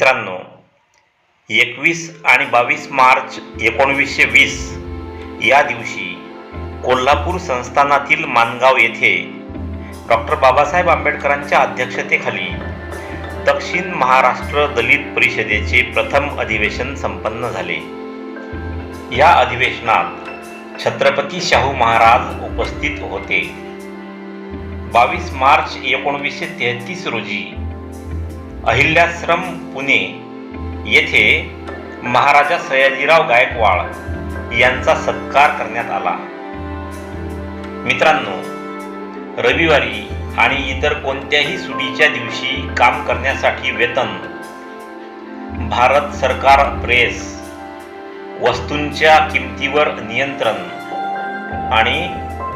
मित्रांनो एकवीस आणि बावीस मार्च एकोणवीसशे वीस या दिवशी कोल्हापूर संस्थानातील मानगाव येथे डॉक्टर बाबासाहेब आंबेडकरांच्या अध्यक्षतेखाली दक्षिण महाराष्ट्र दलित परिषदेचे प्रथम अधिवेशन संपन्न झाले. या अधिवेशनात छत्रपती शाहू महाराज उपस्थित होते. बावीस मार्च एकोणवीसशे तेहतीस रोजी अहिल्याश्रम पुणे येथे महाराजा सयाजीराव गायकवाड यांचा सत्कार करण्यात आला. मित्रांनो रविवारी आणि इतर कोणत्याही सुटीच्या दिवशी काम करण्यासाठी वेतन भारत सरकार प्रेस वस्तूंच्या किमतीवर नियंत्रण आणि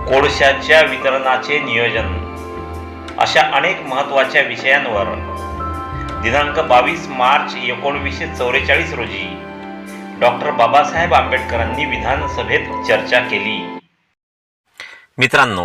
कोळशाच्या वितरणाचे नियोजन अशा अनेक महत्त्वाच्या विषयांवर दिनांक बावीस मार्च एकोणवीसशे चौवेचाळीस रोजी डॉक्टर बाबासाहेब आंबेडकरांनी विधानसभेत चर्चा केली. मित्रांनो